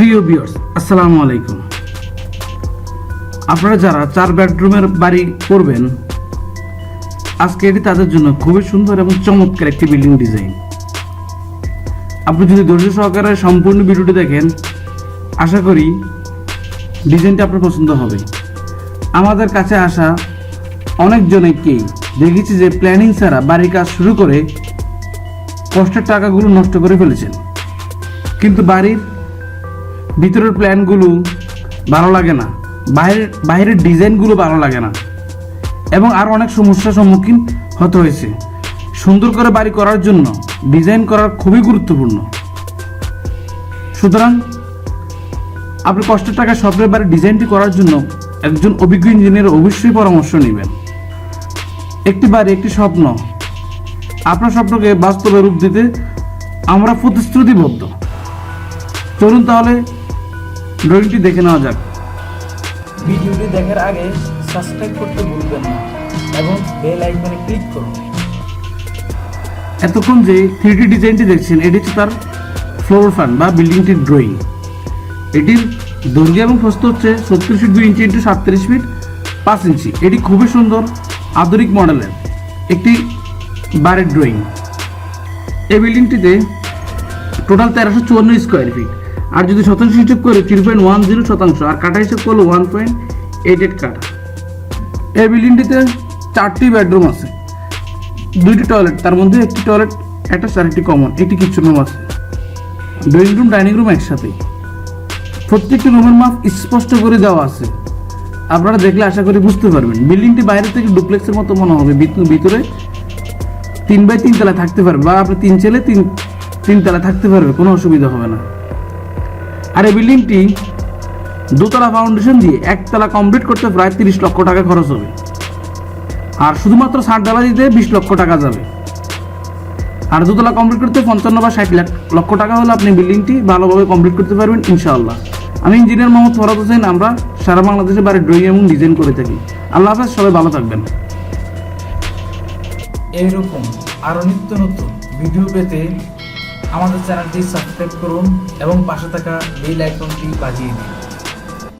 প্রিয় বিয়ার্স আসসালামু আলাইকুম। আপনারা যারা চার বেডরুমের বাড়ি করবেন, আজকে এটি তাদের জন্য খুবই সুন্দর এবং চমৎকার একটি বিল্ডিং ডিজাইন আপনি যদি ধৈর্য সহকারে সম্পূর্ণ ভিডিওটি দেখেন, আশা করি ডিজাইনটা আপনার পছন্দ হবে। আমাদের কাছে আসা অনেকজনেকেই দেখেছি যে প্ল্যানিং ছাড়া বাড়ির কাজ শুরু করে কষ্টের টাকাগুলো নষ্ট করে ফেলেছেন। কিন্তু বাড়ির ভিতরের প্ল্যানগুলো ভালো লাগে না। বাইরের বাইরের ডিজাইনগুলো ভালো লাগে না। এবং আরও অনেক সমস্যার সম্মুখীন হতে হয়েছে। সুন্দর করে বাড়ি করার জন্য ডিজাইন করার খুবই গুরুত্বপূর্ণ। সুতরাং আপনি কষ্টের টাকা স্বপ্নের বাড়ির ডিজাইনটি করার জন্য একজন অভিজ্ঞ ইঞ্জিনিয়ার অবশ্যই পরামর্শ নেবেন। একটি বাড়ি, একটি স্বপ্ন। আপনার স্বপ্নকে বাস্তবে রূপ দিতে আমরা প্রতিশ্রুতিবদ্ধ। চলুন তাহলে ড্রয়িংটি দেখে নেওয়া যাক। ভিডিওটি দেখার আগে সাবস্ক্রাইব করতে ভুলবেন না এবং বেল আইকনে ক্লিক করুন। এতক্ষণ যে থ্রিডি ডিজাইনটি দেখছেন এটি হচ্ছে তার ফ্লোর প্ল্যান বা বিল্ডিংটির ড্রয়িং এটির দৈর্ঘ্য এবং প্রস্থ হচ্ছে ছত্রিশ ফিট দুই ইঞ্চি ইন্টু সাতত্রিশ ফিট পাঁচ ইঞ্চি এটি খুবই সুন্দর আধুনিক মডেলের একটি বাড়ির ড্রয়িং এই বিল্ডিংটিতে টোটাল তেরোশো চুয়ান্ন স্কোয়ার ফিট আর যদি শতাংশ হিসেব করে থ্রি পয়েন্ট ওয়ান জিরো শতাংশ, আর কাটা হিসেব করলে ওয়ান পয়েন্ট এইট এইট কাটা। এই বিল্ডিংটিতে চারটি বেডরুম আছে। দুইটি টয়লেট তার মধ্যে একটি টয়লেট একটা একটি কমন একটি কিচেন রুম আছে। ড্রয়িং রুম ডাইনিং রুম একসাথে প্রত্যেকটি রুমের মাপ স্পষ্ট করে দেওয়া আছে। আপনারা দেখলে আশা করি বুঝতে পারবেন। বিল্ডিংটি বাইরে থেকে ডুপ্লেক্সের মতো মনে হবে। ভিত- ভিতরে তিন বাই তিন তলা থাকতে পারবে, বা আপনি তিন ছেলে, তিন তিন তলা থাকতে পারবে, কোনো অসুবিধা হবে না। আর এই বিল্ডিংটি দোতলা ফাউন্ডেশন দিয়ে একতলা কমপ্লিট করতে প্রায় তিরিশ লক্ষ টাকা খরচ হবে। আর শুধুমাত্র ষাট ডালা দিতে বিশ লক্ষ টাকা যাবে। আর দোতলা কমপ্লিট করতে পঞ্চান্ন বা ষাট লাখ লক্ষ টাকা হলে আপনি বিল্ডিংটি ভালোভাবে কমপ্লিট করতে পারবেন, ইনশাআল্লাহ। আমি ইঞ্জিনিয়ার মোহাম্মদ ফরাদ হোসেন, আমরা সারা বাংলাদেশে বাড়ির ড্রয়িং এবং ডিজাইন করে থাকি। আল্লাহ হাফেজ, সবাই ভালো থাকবেন। এইরকম আরও নিত্য নতুন ভিডিও পেতে আমাদের চ্যানেলটি সাবস্ক্রাইব করুন এবং পাশে থাকা বেল আইকনটি বাজিয়ে দিন।